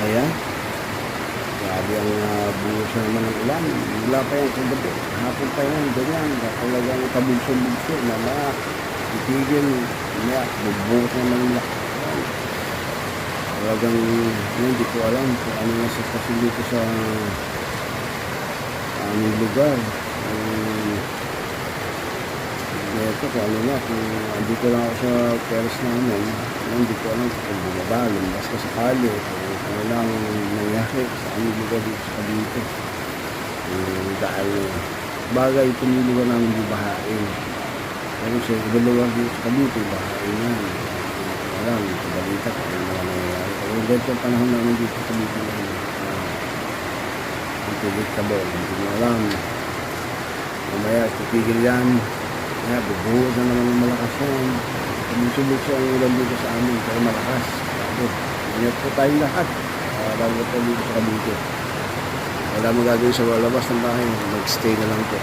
Ayan. Grabe ang uh, buhos na naman ng ulan. Mula pa yan kagabi. Hapon pa yan. Ganyan. Talagang kabugso-bugso na na itigil. Maya, bubuhos na ng lak. Ayan. Talagang hindi ko alam kung ano na sitwasyon dito sa aming lugar. Ito kung ano na, kung andito lang ako sa peres namin, hindi ko alam kung bumaba, lumbas ka sa kali, kung ano lang nangyari sa aming lugar dito sa Cavite. Um, dahil bagay tumulugan namin bubahain. Pero sa ibang lugar dito sa Cavite, bahain yan. Alam, sa balita kung ano mga nangyayari. Pero ang panahon namin dito sa Cavite na uh, unpredictable, hindi mo alam. Mamaya, titigil yan. Kaya bubuhos na naman malakas yan. Kumusubukso ang ulan dito sa amin, pero malakas. Sabi, ingat po tayong lahat. Uh, lalo po dito sa Cavite. Wala mo gagawin sa labas ng bahay, mag-stay na lang po.